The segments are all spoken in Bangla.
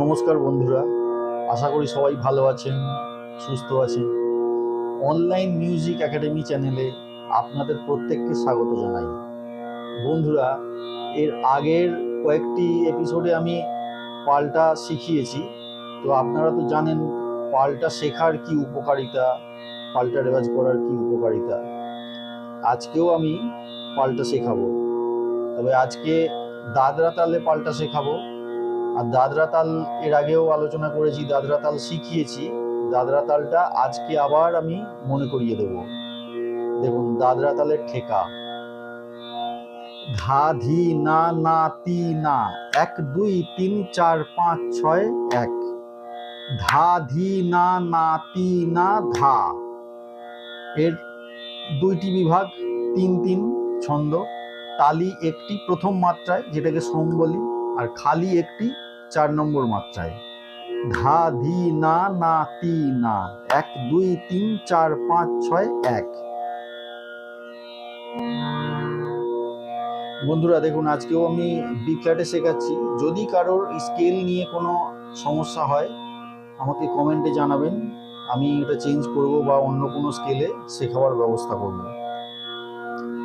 নমস্কার বন্ধুরা, আশা করি সবাই ভালো আছেন, সুস্থ আছেন। অনলাইন মিউজিক একাডেমি চ্যানেলে আপনাদের প্রত্যেককে স্বাগত জানাই। বন্ধুরা, এর আগের কয়েকটি এপিসোডে আমি পাল্টা শিখিয়েছি। তো আপনারা তো জানেন, পাল্টা শেখার কি উপকারিতা, পাল্টা রেওয়াজ করার কি উপকারিতা। আজকেও আমি পাল্টা শেখাবো। তবে আজকে দাদরা তালে পাল্টা শেখাবো। আর দাদরা তাল এর আগেও আলোচনা করেছি, দাদরা তাল শিখিয়েছি। দাদরা তালটা আজকে আবার আমি মনে করিয়ে দেব। দেখুন, দাদরা তালের ঠেকা। ধা, ধি, না না, তি, না, এক, দুই, তিন, চার, পাঁচ, ছয়, এক। ধা, ধি, না না, তি, না, ধা। এর দুইটি বিভাগ, তিন তিন, ছন্দ। তালি একটি প্রথম মাত্রায়, যেটাকে সোম বলি, আর খালি একটি চার নম্বর মাত্রায়। ধা, ধি, না না, তি, না। এক, দুই, তিন, চার, পাঁচ, ছয়, এক। বন্ধুরা, দেখুন, আজকেও আমি বি ফ্ল্যাটে শেখাচ্ছি। যদি কারোর স্কেল নিয়ে কোনো সমস্যা হয়, আমাকে কমেন্টে জানাবেন। আমি এটা চেঞ্জ করব বা অন্য কোনো স্কেলে শেখাবার ব্যবস্থা করব।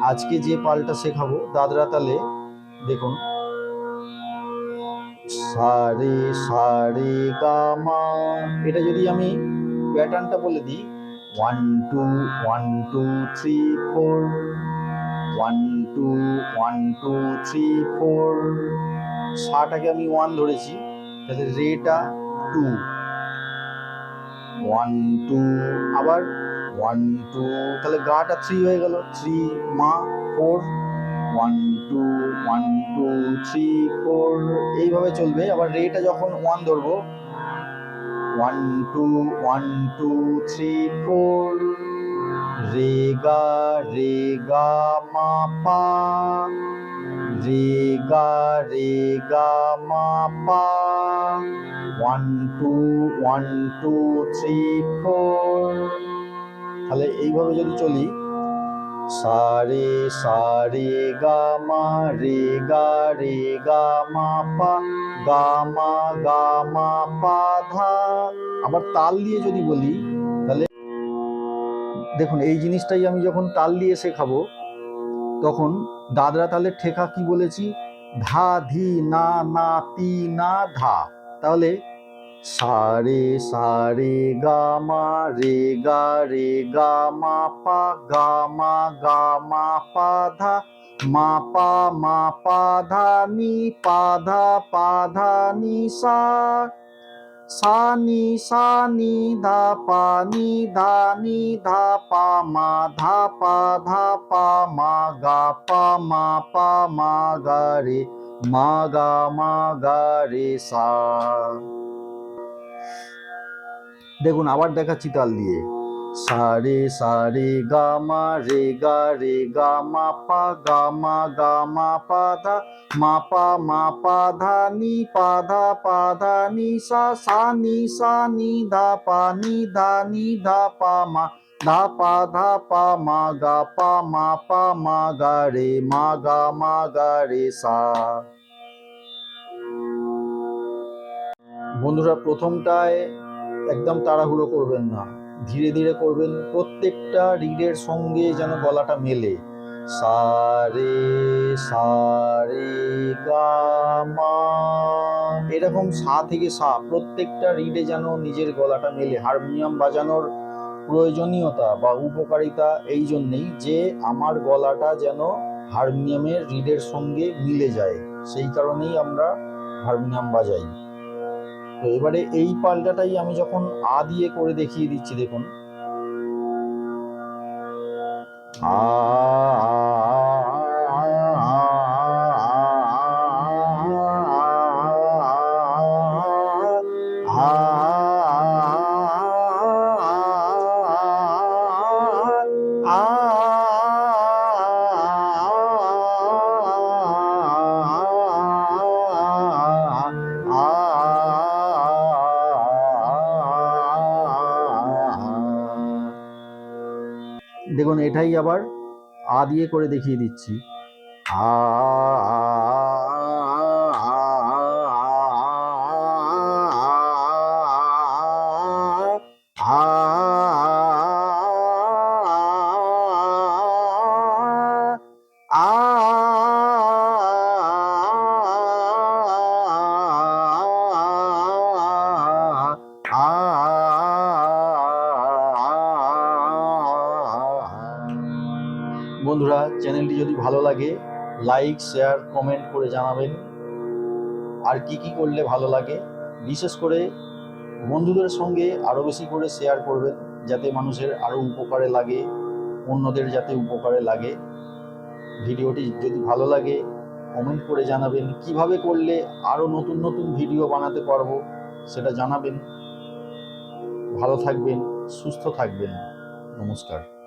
আজকে যে পালটা শেখাবো, দাদরা তালে দেখুন। সারে সারে গামা। এটা যদি আমি প্যাটার্নটা বলে দিই one two one two three four one two one two three four সাটাকে আমি ওয়ান ধরেছি, তাহলে রেটা টু ওয়ান টু আবার ওয়ান টু তাহলে গাটা থ্রি হয়ে গেল। থ্রি মা four one two one two three four এইভাবে চলবে। আবার রেটা যখন ওয়ান ধরবো। One two one two three four রে গা রে গা, মা, পা। রে গা রে গা, মা, পা। One two one two three four তাহলে এইভাবে যদি চলি, সারে সারে গা মা, রে গা রে গা মা, পা, গা মা গা মা, পা, ধা। আবার তাল দিয়ে যদি বলি, তাহলে দেখুন, এই জিনিসটাই আমি যখন তাল দিয়ে শেখাবো, তখন দাদরা তালের ঠেকা কি বলেছি? ধা, ধি, না না, তি, না, ধা। তাহলে সারে সারে গা মা রে গা রে গা মা পা গা মা গা মা পা ধা মা পা মা পা ধা নি পা ধা পা ধা নি সা সা নি সা নি ধা পা নি ধা নি ধা পা মা ধা পা ধা পা মা গা পা মা পা মা গা রে মা গা মা গা রে সা দেখুন, আবার দেখাচ্ছি তাল দিয়ে। সারে সারে গা, মা, রে, গা রে, গা, মা, পা গা, মা, পা, ধা, মা, পা মা, পা, ধা, নি, পা, ধা পা, ধা, নি, সা সা, নি সা, নি, ধা, পা, নি, ধা নি, ধা, পা, মা, ধা, পা ধা, পা, মা, গা, পা, মা পা, মা, গা, রে, মা, গা মা, গা, রে, সা। বন্ধুরা, প্রথমটায় একদম তাড়াহুড়ো করবেন না। ধীরে ধীরে করবেন, প্রত্যেকটা রিডের সঙ্গে যেন গলাটা মেলে। সারে সারে এরকম সা থেকে সা, প্রত্যেকটা রিডে যেন নিজের গলাটা মেলে। হারমোনিয়াম বাজানোর প্রয়োজনীয়তা বা উপকারিতা এই জন্যেই যে আমার গলাটা যেন হারমোনিয়ামের রিডের সঙ্গে মিলে যায়। সেই কারণেই আমরা হারমোনিয়াম বাজাই। তো এবারে এই পাল্টাটাই আমি যখন আ দিয়ে করে দেখিয়ে দিচ্ছি দেখুন। আ দেখুন এটাই আবার আ দিয়ে করে দেখিয়ে দিচ্ছি। আ বন্ধুরা, চ্যানেলটি যদি ভালো লাগে লাইক শেয়ার কমেন্ট করে জানাবেন। আর কি কি করলে ভালো লাগে, বিশেষ করে বন্ধুদের সঙ্গে আরও বেশি করে শেয়ার করবেন, যাতে মানুষের আরও উপকারে লাগে, অন্যদের যাতে উপকারে লাগে। ভিডিওটি যদি ভালো লাগে কমেন্ট করে জানাবেন, কীভাবে করলে আরও নতুন নতুন ভিডিও বানাতে পারব, সেটা জানাবেন। ভালো থাকবেন, সুস্থ থাকবেন। নমস্কার।